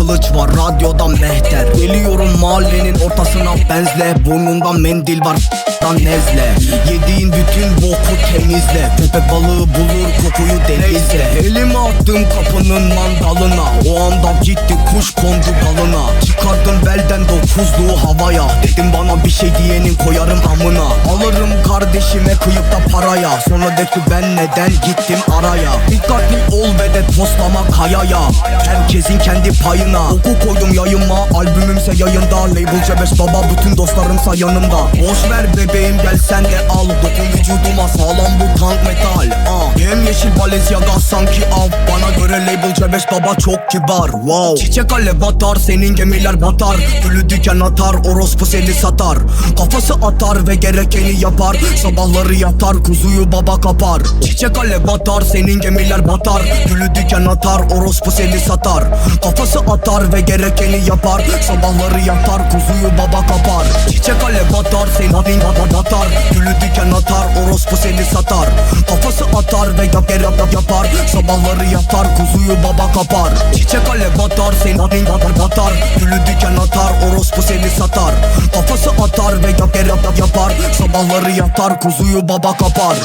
kılıç var radyodan mehter. Geliyorum mahallenin ortasına benzle Burnundan mendil var dan nezle. Yediğin bütün boku temizle Köpek balığı bulur kokuyu denizle. Elimi attım kapının mandalına O anda ciddi kuş kondu dalına. Çıkardım belden dokuzluğu havaya. Dedim bana bir şey diyenin koyarım amına. Alırım kardeşime kıyıp da paraya. Sonra de ki ben neden gittim araya? Dikkatli ol ve de toslama kayaya. Herkesin kendi payına. Oku koydum yayıma Albümümse yayında. Label C5 baba bütün dostlarımsa yanımda. Boş ver bebeğim gel sen de al. Dokun Balenciaga sanki av. Bana göre label C5 baba çok kibar. Wow. Çiçek alev batar senin gemiler batar. Gülü diken atar orospu seni satar. Kafası atar ve gerekeni yapar. Sabahları yatar kuzuyu baba kapar. Çiçek alev batar senin gemiler batar. Gülü diken atar orospu seni satar. Kafası atar ve gerekeni yapar. Sabahları yatar kuzuyu baba kapar. Çiçek alev batar senin adın batar. Gülü diken atar orospu seni satar. Kafası atar ve yap yap yap yapar Sabahları yatar kuzuyu baba kapar. Çiçek alev batar senin baba batar. Gülü diken atar orospu seni satar. Kafası atar ve yap yap yapar. Sabahları yatar kuzuyu baba kapar